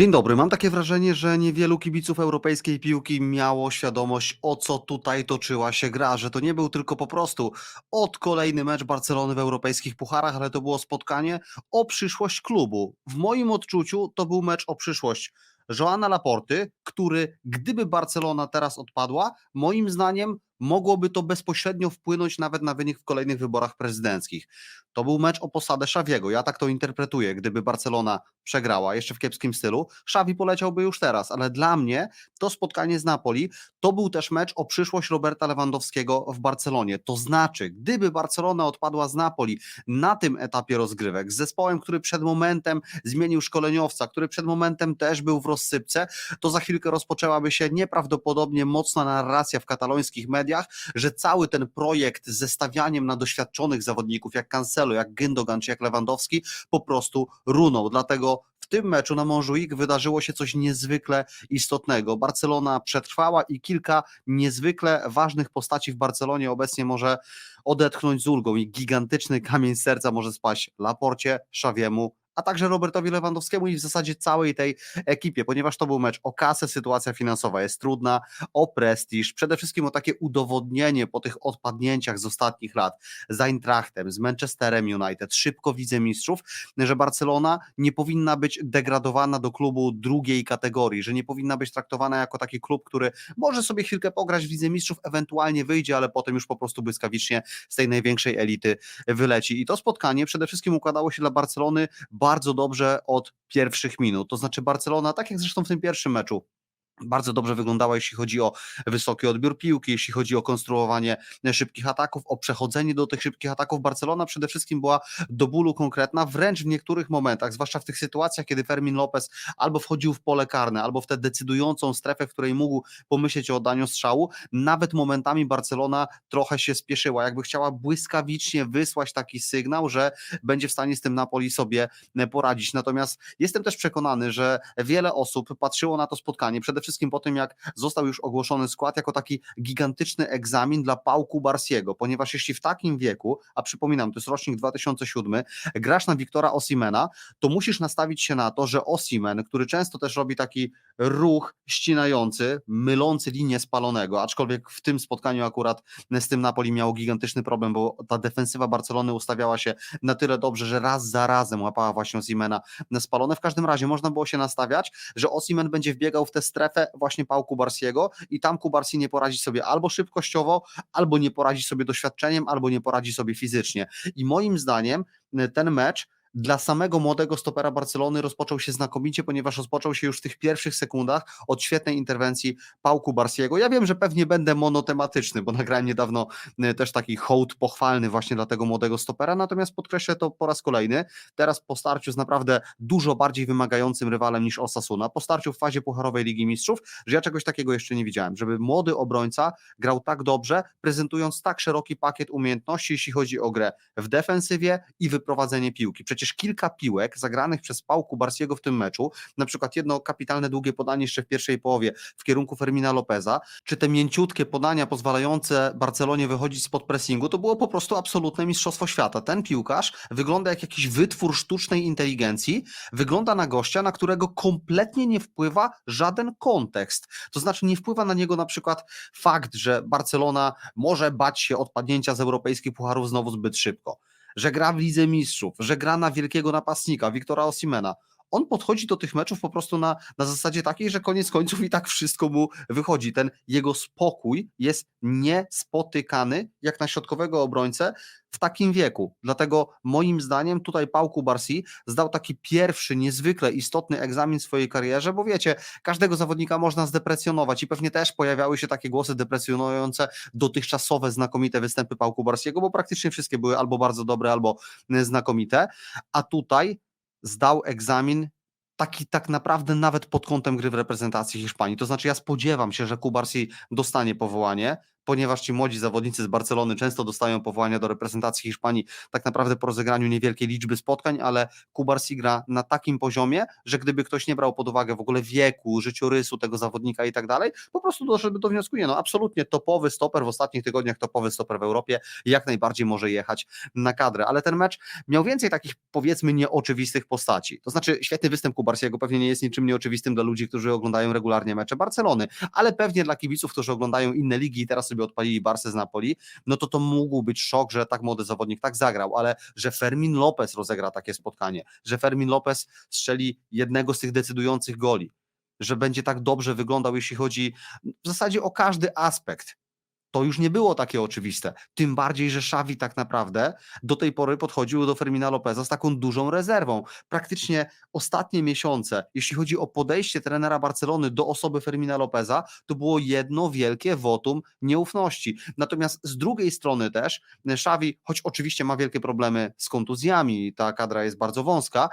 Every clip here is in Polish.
Dzień dobry. Mam takie wrażenie, że niewielu kibiców europejskiej piłki miało świadomość, o co tutaj toczyła się gra, że to nie był tylko po prostu od kolejny mecz Barcelony w europejskich pucharach, ale to było spotkanie o przyszłość klubu. W moim odczuciu to był mecz o przyszłość Joana Laporty, który gdyby Barcelona teraz odpadła, moim zdaniem mogłoby to bezpośrednio wpłynąć nawet na wynik w kolejnych wyborach prezydenckich. To był mecz o posadę Szawiego. Ja tak to interpretuję. Gdyby Barcelona przegrała jeszcze w kiepskim stylu, Szawi poleciałby już teraz, ale dla mnie to spotkanie z Napoli to był też mecz o przyszłość Roberta Lewandowskiego w Barcelonie. To znaczy, gdyby Barcelona odpadła z Napoli na tym etapie rozgrywek z zespołem, który przed momentem zmienił szkoleniowca, który przed momentem też był w rozsypce, to za chwilkę rozpoczęłaby się nieprawdopodobnie mocna narracja w katalońskich mediach, że cały ten projekt z zestawianiem na doświadczonych zawodników jak Cancelo, jak Gündogan czy jak Lewandowski po prostu runął. Dlatego w tym meczu na Montjuic wydarzyło się coś niezwykle istotnego. Barcelona przetrwała i kilka niezwykle ważnych postaci w Barcelonie obecnie może odetchnąć z ulgą i gigantyczny kamień serca może spaść Laporcie, Szawiemu, a także Robertowi Lewandowskiemu i w zasadzie całej tej ekipie, ponieważ to był mecz o kasę, sytuacja finansowa jest trudna, o prestiż, przede wszystkim o takie udowodnienie po tych odpadnięciach z ostatnich lat z Eintrachtem, z Manchesterem United, szybko wicemistrzów, że Barcelona nie powinna być degradowana do klubu drugiej kategorii, że nie powinna być traktowana jako taki klub, który może sobie chwilkę pograć w Lidze Mistrzów, ewentualnie wyjdzie, ale potem już po prostu błyskawicznie z tej największej elity wyleci. I to spotkanie przede wszystkim układało się dla Barcelony bardzo dobrze od pierwszych minut. To znaczy Barcelona, tak jak zresztą w tym pierwszym meczu, bardzo dobrze wyglądała, jeśli chodzi o wysoki odbiór piłki, jeśli chodzi o konstruowanie szybkich ataków, o przechodzenie do tych szybkich ataków. Barcelona przede wszystkim była do bólu konkretna, wręcz w niektórych momentach, zwłaszcza w tych sytuacjach, kiedy Fermin Lopez albo wchodził w pole karne, albo w tę decydującą strefę, w której mógł pomyśleć o oddaniu strzału, nawet momentami Barcelona trochę się spieszyła, jakby chciała błyskawicznie wysłać taki sygnał, że będzie w stanie z tym Napoli sobie poradzić. Natomiast jestem też przekonany, że wiele osób patrzyło na to spotkanie, przede wszystkim po tym, jak został już ogłoszony skład, jako taki gigantyczny egzamin dla Pałku Barsiego, ponieważ jeśli w takim wieku, a przypominam, to jest rocznik 2007, grasz na Wiktora Osimena, to musisz nastawić się na to, że Osimen, który często też robi taki ruch ścinający, mylący linię spalonego, aczkolwiek w tym spotkaniu akurat z tym Napoli miało gigantyczny problem, bo ta defensywa Barcelony ustawiała się na tyle dobrze, że raz za razem łapała właśnie Osimena na spalone. W każdym razie można było się nastawiać, że Osimen będzie wbiegał w tę strefę właśnie Pał Kubarsiego i tam Kubarsi nie poradzi sobie albo szybkościowo, albo nie poradzi sobie doświadczeniem, albo nie poradzi sobie fizycznie. I moim zdaniem ten mecz dla samego młodego stopera Barcelony rozpoczął się znakomicie, ponieważ rozpoczął się już w tych pierwszych sekundach od świetnej interwencji Pałku Barsiego. Ja wiem, że pewnie będę monotematyczny, bo nagrałem niedawno e, też taki hołd pochwalny właśnie dla tego młodego stopera, natomiast podkreślę to po raz kolejny. Teraz po starciu z naprawdę dużo bardziej wymagającym rywalem niż Osasuna, po starciu w fazie Pucharowej Ligi Mistrzów, że ja czegoś takiego jeszcze nie widziałem, żeby młody obrońca grał tak dobrze, prezentując tak szeroki pakiet umiejętności, jeśli chodzi o grę w defensywie i wyprowadzenie piłki. Przecież przecież kilka piłek zagranych przez Pałku Barsiego w tym meczu, na przykład jedno kapitalne długie podanie jeszcze w pierwszej połowie w kierunku Fermina Lopeza, czy te mięciutkie podania pozwalające Barcelonie wychodzić spod pressingu, to było po prostu absolutne mistrzostwo świata. Ten piłkarz wygląda jak jakiś wytwór sztucznej inteligencji, wygląda na gościa, na którego kompletnie nie wpływa żaden kontekst. To znaczy nie wpływa na niego na przykład fakt, że Barcelona może bać się odpadnięcia z europejskich pucharów znowu zbyt szybko że gra w Lidze Mistrzów, że gra na wielkiego napastnika, Wiktora Osimena. On podchodzi do tych meczów po prostu na, na zasadzie takiej, że koniec końców i tak wszystko mu wychodzi. Ten jego spokój jest niespotykany jak na środkowego obrońcę w takim wieku. Dlatego moim zdaniem tutaj Pałku Barsi zdał taki pierwszy, niezwykle istotny egzamin w swojej karierze, bo wiecie, każdego zawodnika można zdeprecjonować i pewnie też pojawiały się takie głosy deprecjonujące dotychczasowe znakomite występy Pałku Barsiego, bo praktycznie wszystkie były albo bardzo dobre, albo znakomite, a tutaj zdał egzamin taki tak naprawdę nawet pod kątem gry w reprezentacji Hiszpanii. To znaczy ja spodziewam się, że Kubarsi dostanie powołanie, ponieważ ci młodzi zawodnicy z Barcelony często dostają powołania do reprezentacji Hiszpanii tak naprawdę po rozegraniu niewielkiej liczby spotkań, ale Kubarsi gra na takim poziomie, że gdyby ktoś nie brał pod uwagę w ogóle wieku, życiorysu tego zawodnika i tak dalej, po prostu doszedłby do wniosku, nie no, absolutnie topowy stoper w ostatnich tygodniach, topowy stoper w Europie, jak najbardziej może jechać na kadrę, ale ten mecz miał więcej takich powiedzmy nieoczywistych postaci. To znaczy świetny występ Kubarsiego pewnie nie jest niczym nieoczywistym dla ludzi, którzy oglądają regularnie mecze Barcelony, ale pewnie dla kibiców, którzy oglądają inne ligi i teraz sobie odpalili Barsę z Napoli, no to to mógł być szok, że tak młody zawodnik tak zagrał, ale że Fermin Lopez rozegra takie spotkanie, że Fermin Lopez strzeli jednego z tych decydujących goli, że będzie tak dobrze wyglądał, jeśli chodzi w zasadzie o każdy aspekt. To już nie było takie oczywiste. Tym bardziej, że Xavi tak naprawdę do tej pory podchodził do Fermina Lopeza z taką dużą rezerwą. Praktycznie ostatnie miesiące, jeśli chodzi o podejście trenera Barcelony do osoby Fermina Lopeza, to było jedno wielkie wotum nieufności. Natomiast z drugiej strony też Xavi, choć oczywiście ma wielkie problemy z kontuzjami, ta kadra jest bardzo wąska,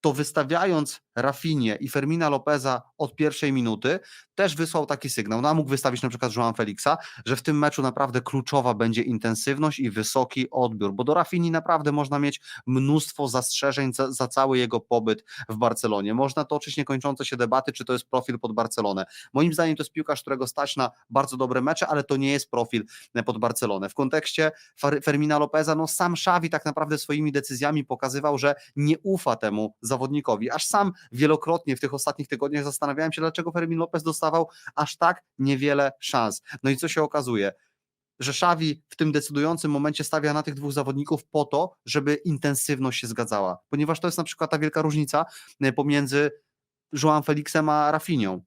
to wystawiając Rafinie i Fermina Lopeza od pierwszej minuty, też wysłał taki sygnał. No, a mógł wystawić na przykład João Felixa, że w tym meczu naprawdę kluczowa będzie intensywność i wysoki odbiór, bo do Rafini naprawdę można mieć mnóstwo zastrzeżeń za, za cały jego pobyt w Barcelonie. Można toczyć niekończące się debaty, czy to jest profil pod Barcelonę. Moim zdaniem to jest piłkarz, którego stać na bardzo dobre mecze, ale to nie jest profil pod Barcelonę. W kontekście Fer- Fermina Lopeza, no sam Xavi tak naprawdę swoimi decyzjami pokazywał, że nie ufa temu zawodnikowi. Aż sam wielokrotnie w tych ostatnich tygodniach zastanawiałem się, dlaczego Fermin Lopez dostawał aż tak niewiele szans. No i co się okazuje? Że Xavi w tym decydującym momencie stawia na tych dwóch zawodników po to, żeby intensywność się zgadzała. Ponieważ to jest na przykład ta wielka różnica e, pomiędzy João Felixem a Rafinią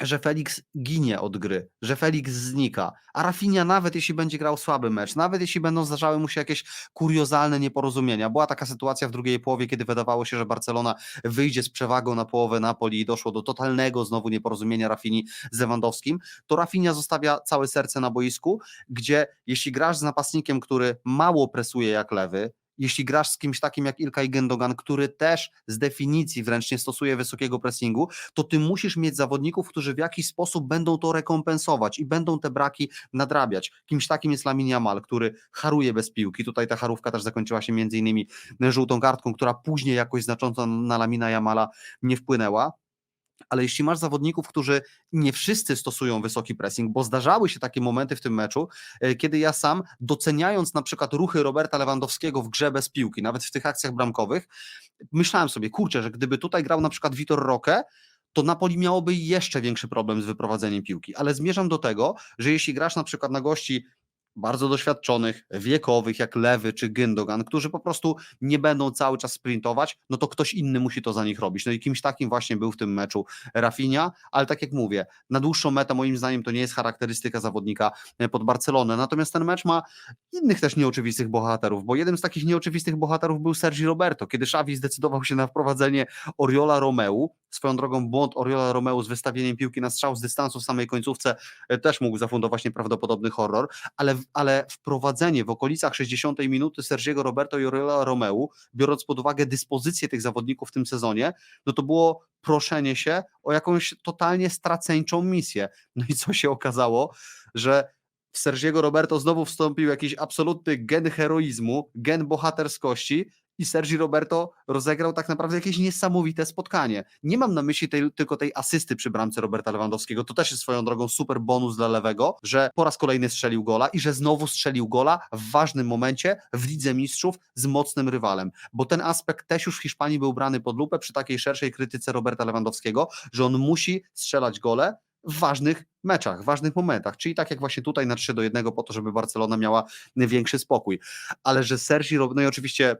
że Felix ginie od gry, że Felix znika, a Rafinha nawet jeśli będzie grał słaby mecz, nawet jeśli będą zdarzały mu się jakieś kuriozalne nieporozumienia. Była taka sytuacja w drugiej połowie, kiedy wydawało się, że Barcelona wyjdzie z przewagą na połowę Napoli i doszło do totalnego znowu nieporozumienia Rafini z Lewandowskim, to Rafinha zostawia całe serce na boisku, gdzie jeśli grasz z napastnikiem, który mało presuje jak lewy, jeśli grasz z kimś takim jak Ilkay Gendogan, który też z definicji wręcz nie stosuje wysokiego pressingu, to ty musisz mieć zawodników, którzy w jakiś sposób będą to rekompensować i będą te braki nadrabiać. Kimś takim jest Lamin Yamal, który haruje bez piłki. Tutaj ta harówka też zakończyła się między innymi żółtą kartką, która później jakoś znacząco na Lamina Yamala nie wpłynęła ale jeśli masz zawodników, którzy nie wszyscy stosują wysoki pressing, bo zdarzały się takie momenty w tym meczu, e, kiedy ja sam, doceniając na przykład ruchy Roberta Lewandowskiego w grze bez piłki, nawet w tych akcjach bramkowych, myślałem sobie, kurczę, że gdyby tutaj grał na przykład Vitor Roque, to Napoli miałoby jeszcze większy problem z wyprowadzeniem piłki. Ale zmierzam do tego, że jeśli grasz na przykład na gości bardzo doświadczonych, wiekowych, jak Lewy czy Gündogan, którzy po prostu nie będą cały czas sprintować, no to ktoś inny musi to za nich robić. No i kimś takim właśnie był w tym meczu Rafinha, ale tak jak mówię, na dłuższą metę moim zdaniem to nie jest charakterystyka zawodnika e, pod Barcelonę, natomiast ten mecz ma innych też nieoczywistych bohaterów, bo jednym z takich nieoczywistych bohaterów był Sergi Roberto, kiedy Xavi zdecydował się na wprowadzenie Oriola Romeu, swoją drogą błąd Oriola Romeu z wystawieniem piłki na strzał z dystansu w samej końcówce e, też mógł zafundować nieprawdopodobny horror, ale ale wprowadzenie w okolicach 60 minuty Sergiego Roberto i Oriola Romeu, biorąc pod uwagę dyspozycję tych zawodników w tym sezonie, no to było proszenie się o jakąś totalnie straceńczą misję. No i co się okazało, że w Sergiego Roberto znowu wstąpił jakiś absolutny gen heroizmu, gen bohaterskości i Sergi Roberto rozegrał tak naprawdę jakieś niesamowite spotkanie. Nie mam na myśli tej, tylko tej asysty przy bramce Roberta Lewandowskiego, to też jest swoją drogą super bonus dla lewego, że po raz kolejny strzelił gola i że znowu strzelił gola w ważnym momencie w Lidze Mistrzów z mocnym rywalem, bo ten aspekt też już w Hiszpanii był brany pod lupę przy takiej szerszej krytyce Roberta Lewandowskiego, że on musi strzelać gole w ważnych meczach, w ważnych momentach, czyli tak jak właśnie tutaj na 3 do 1 po to, żeby Barcelona miała większy spokój, ale że Sergi, no i oczywiście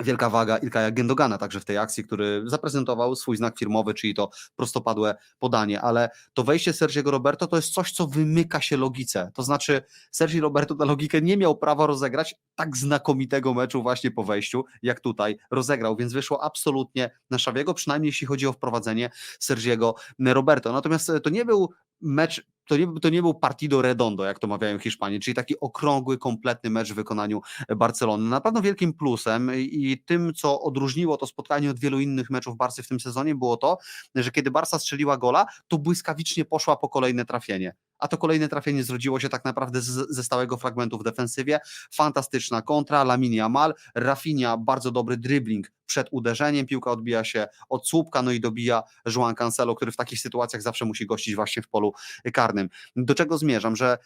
wielka waga Ilkaja Gendogana także w tej akcji, który zaprezentował swój znak firmowy, czyli to prostopadłe podanie, ale to wejście Sergiego Roberto to jest coś, co wymyka się logice, to znaczy Sergi Roberto na logikę nie miał prawa rozegrać tak znakomitego meczu właśnie po wejściu, jak tutaj rozegrał, więc wyszło absolutnie na Szawiego, przynajmniej jeśli chodzi o wprowadzenie Sergiego Roberto, natomiast to nie był mecz to nie, to nie był partido redondo, jak to mawiają Hiszpanie, czyli taki okrągły, kompletny mecz w wykonaniu Barcelony. Na pewno wielkim plusem i tym, co odróżniło to spotkanie od wielu innych meczów Barcy w tym sezonie, było to, że kiedy Barca strzeliła gola, to błyskawicznie poszła po kolejne trafienie a to kolejne trafienie zrodziło się tak naprawdę z, ze stałego fragmentu w defensywie. Fantastyczna kontra, Lamine Yamal, Rafinha, bardzo dobry dribbling przed uderzeniem, piłka odbija się od słupka, no i dobija Juan Cancelo, który w takich sytuacjach zawsze musi gościć właśnie w polu karnym. Do czego zmierzam, że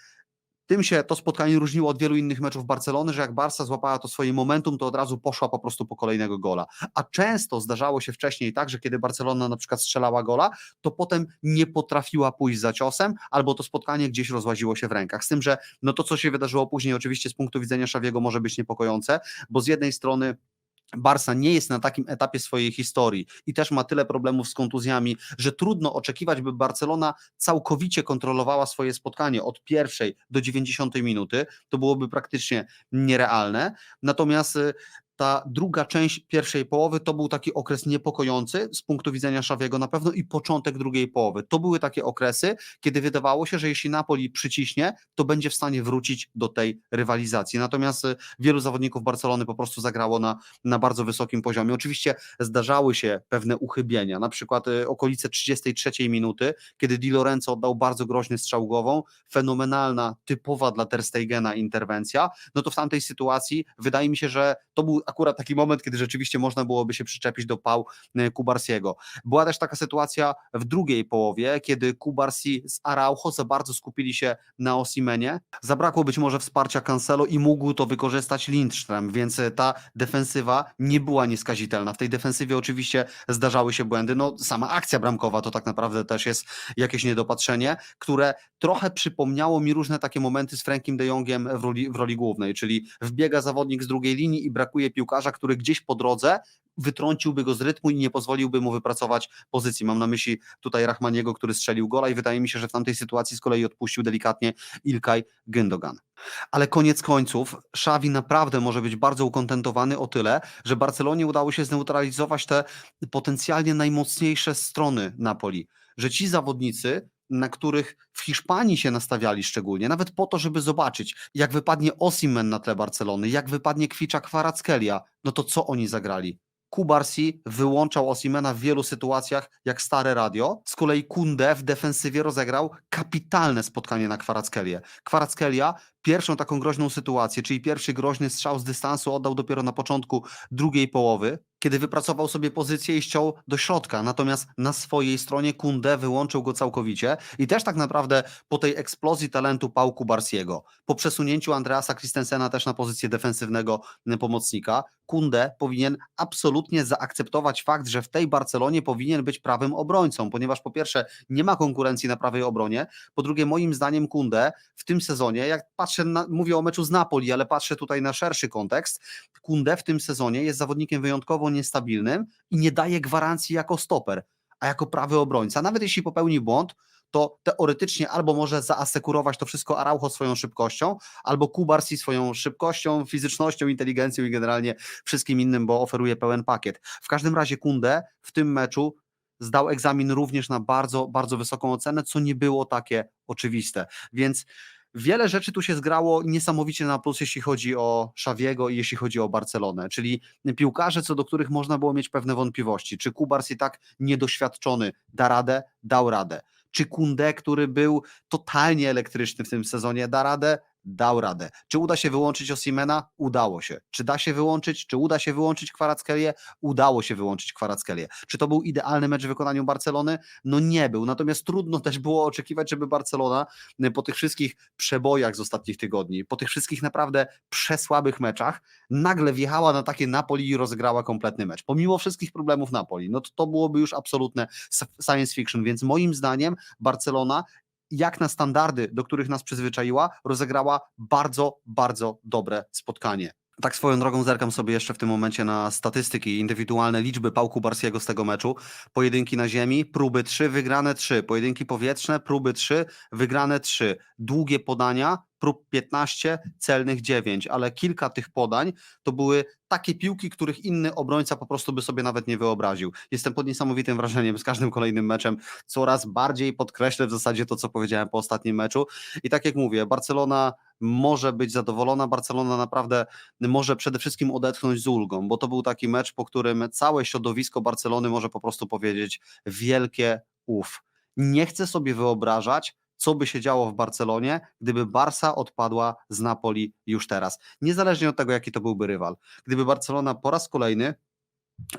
tym się to spotkanie różniło od wielu innych meczów Barcelony, że jak Barca złapała to swoje momentum, to od razu poszła po prostu po kolejnego gola. A często zdarzało się wcześniej tak, że kiedy Barcelona na przykład strzelała gola, to potem nie potrafiła pójść za ciosem, albo to spotkanie gdzieś rozłaziło się w rękach. Z tym, że no to, co się wydarzyło później, oczywiście z punktu widzenia Szawiego może być niepokojące, bo z jednej strony Barca nie jest na takim etapie swojej historii i też ma tyle problemów z kontuzjami, że trudno oczekiwać, by Barcelona całkowicie kontrolowała swoje spotkanie od pierwszej do 90 minuty. To byłoby praktycznie nierealne. Natomiast y, ta druga część pierwszej połowy to był taki okres niepokojący z punktu widzenia Szawiego na pewno i początek drugiej połowy. To były takie okresy, kiedy wydawało się, że jeśli Napoli przyciśnie, to będzie w stanie wrócić do tej rywalizacji. Natomiast y, wielu zawodników Barcelony po prostu zagrało na, na bardzo wysokim poziomie. Oczywiście zdarzały się pewne uchybienia, na przykład y, okolice 33 minuty, kiedy Di Lorenzo oddał bardzo groźny strzał głową, fenomenalna, typowa dla Ter Stegena interwencja, no to w tamtej sytuacji wydaje mi się, że to był akurat taki moment, kiedy rzeczywiście można byłoby się przyczepić do pał e, Kubarsiego. Była też taka sytuacja w drugiej połowie, kiedy Kubarsi z Araujo za bardzo skupili się na Osimenie. Zabrakło być może wsparcia Cancelo i mógł to wykorzystać Lindström, więc e, ta defensywa nie była nieskazitelna. W tej defensywie oczywiście zdarzały się błędy. No, sama akcja bramkowa to tak naprawdę też jest jakieś niedopatrzenie, które trochę przypomniało mi różne takie momenty z Frankiem de Jongiem w roli, w roli głównej, czyli wbiega zawodnik z drugiej linii i brakuje piłkarza, który gdzieś po drodze wytrąciłby go z rytmu i nie pozwoliłby mu wypracować pozycji. Mam na myśli tutaj Rachmaniego, który strzelił gola i wydaje mi się, że w tamtej sytuacji z kolei odpuścił delikatnie Ilkay Gündogan. Ale koniec końców Xavi naprawdę może być bardzo ukontentowany o tyle, że Barcelonie udało się zneutralizować te potencjalnie najmocniejsze strony Napoli, że ci zawodnicy na których w Hiszpanii się nastawiali szczególnie, nawet po to, żeby zobaczyć, jak wypadnie Osimen na tle Barcelony, jak wypadnie Kwicza Kwarackelia, no to co oni zagrali? Kubarsi wyłączał Osimena w wielu sytuacjach jak stare radio. Z kolei Kunde w defensywie rozegrał kapitalne spotkanie na Kwarackelię. Kwarackelia pierwszą taką groźną sytuację, czyli pierwszy groźny strzał z dystansu oddał dopiero na początku drugiej połowy, kiedy wypracował sobie pozycję i ściął do środka. Natomiast na swojej stronie Kunde wyłączył go całkowicie i też tak naprawdę po tej eksplozji talentu Pałku Barsiego, po przesunięciu Andreasa Christensena też na pozycję defensywnego pomocnika, Kunde powinien absolutnie zaakceptować fakt, że w tej Barcelonie powinien być prawym obrońcą, ponieważ po pierwsze nie ma konkurencji na prawej obronie, po drugie moim zdaniem Kunde w tym sezonie, jak patrzę, na, mówię o meczu z Napoli, ale patrzę tutaj na szerszy kontekst, Kunde w tym sezonie jest zawodnikiem wyjątkowo niestabilnym i nie daje gwarancji jako stoper, a jako prawy obrońca, nawet jeśli popełni błąd, to teoretycznie albo może zaasekurować to wszystko Araujo swoją szybkością, albo Kubarsi swoją szybkością, fizycznością, inteligencją i generalnie wszystkim innym, bo oferuje pełen pakiet. W każdym razie Kunde w tym meczu zdał egzamin również na bardzo, bardzo wysoką ocenę, co nie było takie oczywiste. Więc wiele rzeczy tu się zgrało niesamowicie na plus, jeśli chodzi o Szawiego i jeśli chodzi o Barcelonę, czyli piłkarze, co do których można było mieć pewne wątpliwości. Czy Kubars i tak niedoświadczony da radę? Dał radę. Czy Kunde, który był totalnie elektryczny w tym sezonie, da radę? Dał radę. Czy uda się wyłączyć Osimena? Udało się. Czy da się wyłączyć? Czy uda się wyłączyć Kwarackelię? Udało się wyłączyć Kwarackelię. Czy to był idealny mecz w wykonaniu Barcelony? No nie był. Natomiast trudno też było oczekiwać, żeby Barcelona y, po tych wszystkich przebojach z ostatnich tygodni, po tych wszystkich naprawdę przesłabych meczach, nagle wjechała na takie Napoli i rozegrała kompletny mecz. Pomimo wszystkich problemów Napoli, no to, to byłoby już absolutne science fiction, więc moim zdaniem Barcelona jak na standardy, do których nas przyzwyczaiła, rozegrała bardzo, bardzo dobre spotkanie. Tak swoją drogą zerkam sobie jeszcze w tym momencie na statystyki, indywidualne liczby Pałku Barsiego z tego meczu. Pojedynki na ziemi, próby 3, wygrane 3. Pojedynki powietrzne, próby 3, wygrane 3. Długie podania, prób 15, celnych 9, ale kilka tych podań to były takie piłki, których inny obrońca po prostu by sobie nawet nie wyobraził. Jestem pod niesamowitym wrażeniem z każdym kolejnym meczem. Coraz bardziej podkreślę w zasadzie to, co powiedziałem po ostatnim meczu. I tak jak mówię, Barcelona może być zadowolona. Barcelona naprawdę może przede wszystkim odetchnąć z ulgą, bo to był taki mecz, po którym całe środowisko Barcelony może po prostu powiedzieć wielkie uf. Nie chcę sobie wyobrażać, co by się działo w Barcelonie, gdyby Barsa odpadła z Napoli już teraz. Niezależnie od tego, jaki to byłby rywal. Gdyby Barcelona po raz kolejny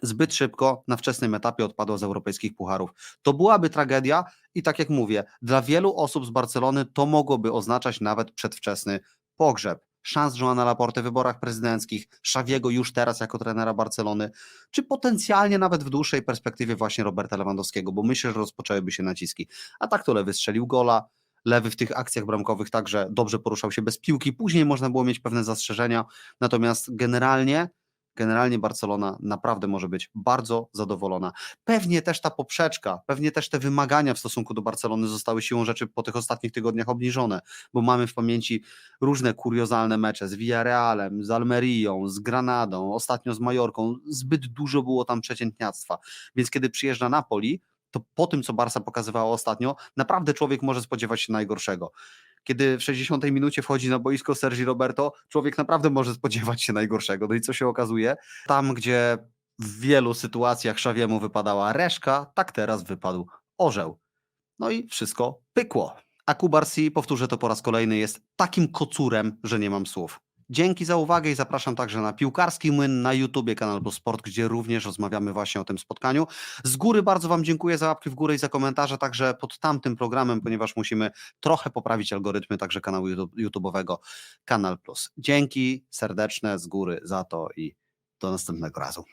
zbyt szybko na wczesnym etapie odpadła z europejskich pucharów. To byłaby tragedia i tak jak mówię, dla wielu osób z Barcelony to mogłoby oznaczać nawet przedwczesny pogrzeb. Szans Joana Laporte w wyborach prezydenckich, Szawiego już teraz jako trenera Barcelony, czy potencjalnie nawet w dłuższej perspektywie właśnie Roberta Lewandowskiego, bo myślę, że rozpoczęłyby się naciski. A tak to Lewy strzelił gola, Lewy w tych akcjach bramkowych także dobrze poruszał się bez piłki, później można było mieć pewne zastrzeżenia, natomiast generalnie generalnie Barcelona naprawdę może być bardzo zadowolona. Pewnie też ta poprzeczka, pewnie też te wymagania w stosunku do Barcelony zostały siłą rzeczy po tych ostatnich tygodniach obniżone, bo mamy w pamięci różne kuriozalne mecze z Villarrealem, z Almerią, z Granadą, ostatnio z Majorką. Zbyt dużo było tam przeciętniactwa. Więc kiedy przyjeżdża Napoli, to po tym, co Barsa pokazywała ostatnio, naprawdę człowiek może spodziewać się najgorszego kiedy w 60 minucie wchodzi na boisko Sergi Roberto, człowiek naprawdę może spodziewać się najgorszego. No i co się okazuje? Tam, gdzie w wielu sytuacjach Szawiemu wypadała reszka, tak teraz wypadł orzeł. No i wszystko pykło. A Kubarsi, powtórzę to po raz kolejny, jest takim kocurem, że nie mam słów. Dzięki za uwagę i zapraszam także na Piłkarski Młyn na YouTubie Kanal Plus Sport, gdzie również rozmawiamy właśnie o tym spotkaniu. Z góry bardzo Wam dziękuję za łapki w górę i za komentarze, także pod tamtym programem, ponieważ musimy trochę poprawić algorytmy także kanału YouTube- YouTube'owego Kanal Plus. Dzięki serdeczne z góry za to i do następnego razu.